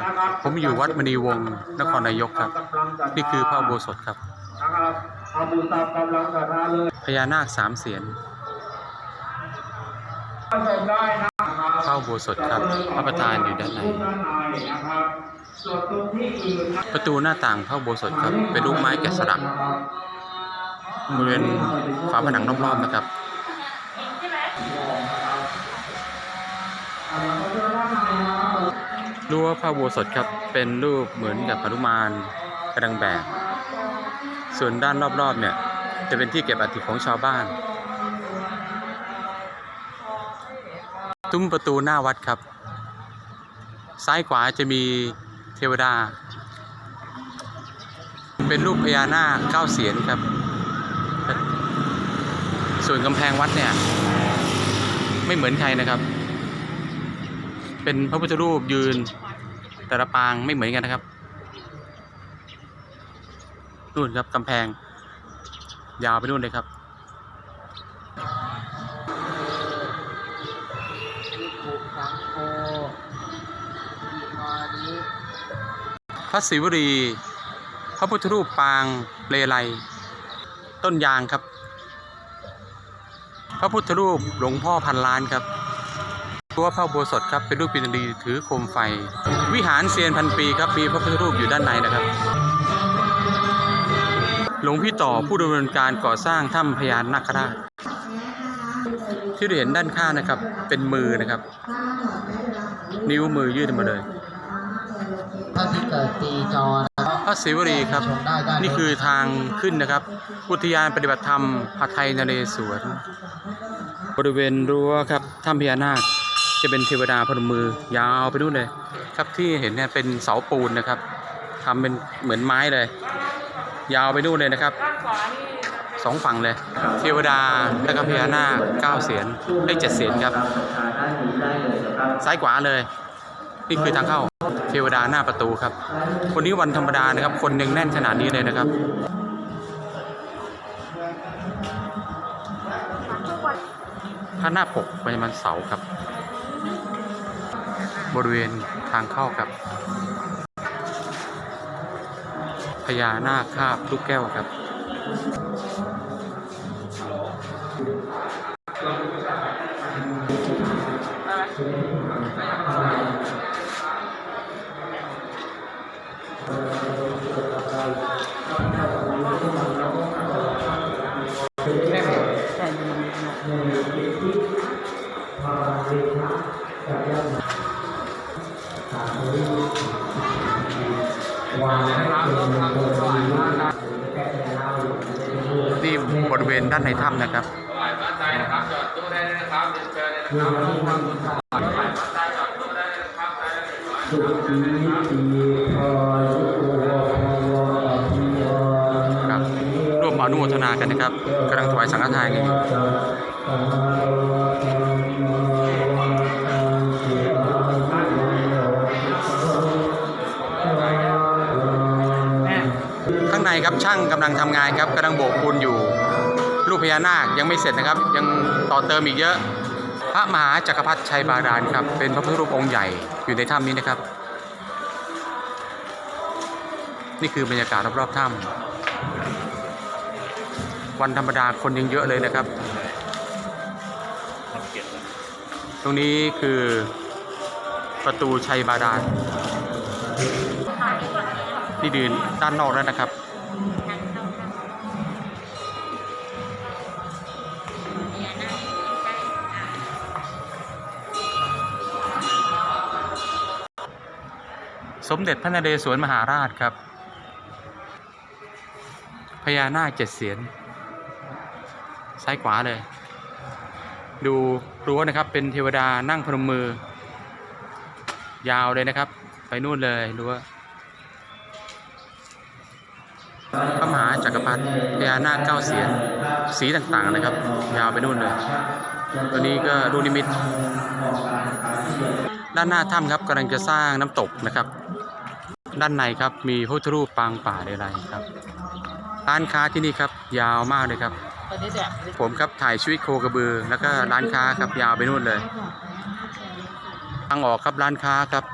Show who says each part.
Speaker 1: ครับผมอยู่วัดมณีวงศ์นครนายกครับ นี่คือพระอุโบสถครับ
Speaker 2: นะครับเอาบุญตามกำลังศรัทธาเลย
Speaker 1: พญานาคสามเสียน
Speaker 2: ชมได้นะครับ
Speaker 1: พระอุโบสถครับ พระประธานอยู่ด้านใน
Speaker 2: ด้านในนะครับส่วนตรงที่อื่นนะ
Speaker 1: ประตูหน้าต่างพระอุโบสถครับ เป็นรูปไม้แกะสลักบริเวณฝาผนังรอบๆนะครับ รั้วพระโบสถครับเป็นรูปเหมือนกับหนุมานกระดังแบกส่วนด้านรอบๆเนี่ยจะเป็นที่เก็บอัฐิของชาวบ้าน ตุ้มประตูหน้าวัดครับ ซ้ายขวาจะมีเทวดา เป็นรูปพญานาคเก้าเสียนครับ ส่วนกำแพงวัดเนี่ย ไม่เหมือนใครนะครับ เป็นพระพุทธรูปยืน แต่ละปางไม่เหมือนกันนะครับนู่นครับกำแพง ยาวไปนู่นเลยครับ พระศิวรี พระพุทธรูปปางเลไลต้นยางครับ พระพุทธรูปหลวงพ่อพันล้านครับ ตัวพระอุโบสถครับเป็นรูปปิณดีถือโคมไฟ วิหารเซียนพันปีครับมีพระพุทธรูปอยู่ด้านในนะครับหลวงพี่ต่อผู้ดำเนินการก่อสร้างถ้ำพญานาคราชที่เราเห็นด้านข้างนะครับ เป็นมือนะครับ นิ้วมือยื่นมาเลย
Speaker 3: ท่านที่เกิดปีจอนะครับ
Speaker 1: พระศิวรีครับ
Speaker 3: ชมได้ได้
Speaker 1: นี่คือทางขึ้นนะครับ อุทยานปฏิบัติธรรมหทัยนเรศวรบริเวณรั้วครับถ้ำพญานาค จะเป็นเทวดาพนมมือยาวไปนู่นเลย ครับที่เห็นเนี่ยเป็นเสาปูนนะครับทำเป็นเหมือนไม้เลย ยาวไปนู่นเลยนะครับสองฝั่งเลย เทวดาแล้วก็พญานาคเก้าเสียนได้เจ็ดเสียนครับ ซ้ายขวาเลย นี่คือทางเข้าเทวดาหน้าประตูครับ วันนี้วันธรรมดานะครับ คนยังแน่นขนาดนี้เลยนะครับพระหน้าปกเป็นมันเสาครับ บริเวณทางเข้าครับพญานาคคาบลูกแก้วครับ นี่บริเวณด้านในถ้ำนะครับครับร่วมอนุโมทนากันนะครับกำลังถวายสังฆทานกันอยู่ ครับช่างกำลังทำงานครับกำลังโบกปูนอยู่รูปพญานาคยังไม่เสร็จนะครับ ยังต่อเติมอีกเยอะ พระมหาจักรพรรดิชัยบาดาลครับ เป็นพระพุทธรูปองค์ใหญ่อยู่ในถ้ำนี้นะครับ นี่คือบรรยากาศรอบๆถ้ำวันธรรมดาคนยังเยอะเลยนะครับ ตรงนี้คือประตูชัยบาดาลนี่ดืนด้านนอกแล้วนะครับ สมเด็จพระนเรศวรมหาราชครับ พญานาคเจ็ดเสียน ซ้ายขวาเลย ดูรั้วนะครับ เป็นเทวดานั่งพนมมือ ยาวเลยนะครับ ไปนู่นเลยรั้วพระมหาจักรพรรดิพญานาคเก้าเสียน สีต่างๆนะครับ ยาวไปนู่นเลยตัวนี้ก็รูนิมิต ด้านหน้าถ้ำครับกำลังจะสร้างน้ำตกนะครับ ด้านในครับมีพุทธรูปปางป่าอะไรครับ ร้านค้าที่นี่ครับยาวมากเลยครับ ผมครับถ่ายชีวิตโคกระบือ แล้วก็ร้านค้าครับยาวไปนู่นเลยทางออกครับร้านค้าครับ